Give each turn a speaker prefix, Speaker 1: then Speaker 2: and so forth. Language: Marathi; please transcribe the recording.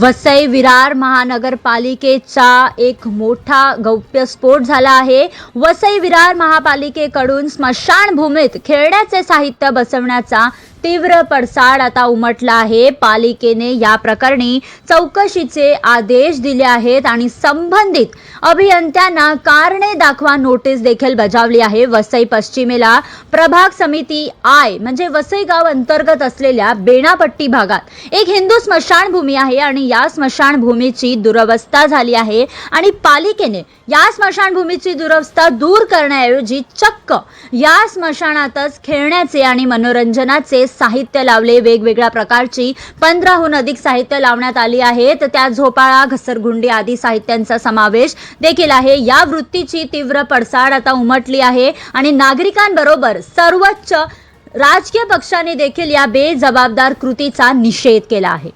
Speaker 1: वसई विरार महानगरपालिकेचा एक मोठा गौप्यस्फोट झाला आहे. वसई विरार महापालिकेकडून स्मशानभूमीत खेळण्याचे साहित्य बसवण्याचा तीव्र पडसाद आता उमटला आहे. पालिकेने या प्रकरणी चौकशीचे आदेश दिले आहेत आणि संबंधित अभियंत्यांना कारणे दाखवा नोटीस देखील बजावली आहे. वसई पश्चिमेला प्रभाग समिती आय म्हणजे वसई गाव अंतर्गत असलेल्या बेणापट्टी भागात एक हिंदू स्मशानभूमी आहे आणि या स्मशानभूमीची दुरवस्था झाली आहे आणि पालिकेने या स्मशानभूमीची दुरवस्था दूर करण्याऐवजी चक्क या स्मशानातच खेळण्याचे आणि मनोरंजनाचे साहित्य लावले वेगवेगळ्या प्रकारची. पंधराहून अधिक साहित्य लावण्यात आली आहेत. त्यात झोपाळा घसरगुंडी आदी साहित्यांचा समावेश देखील आहे. या वृत्तीची तीव्र पडसाद आता उमटली आहे. आणि नागरिकांबरोबर सर्वोच्च राजकीय पक्षाने देखील या बेजबाबदार कृतीचा निषेध केला आहे.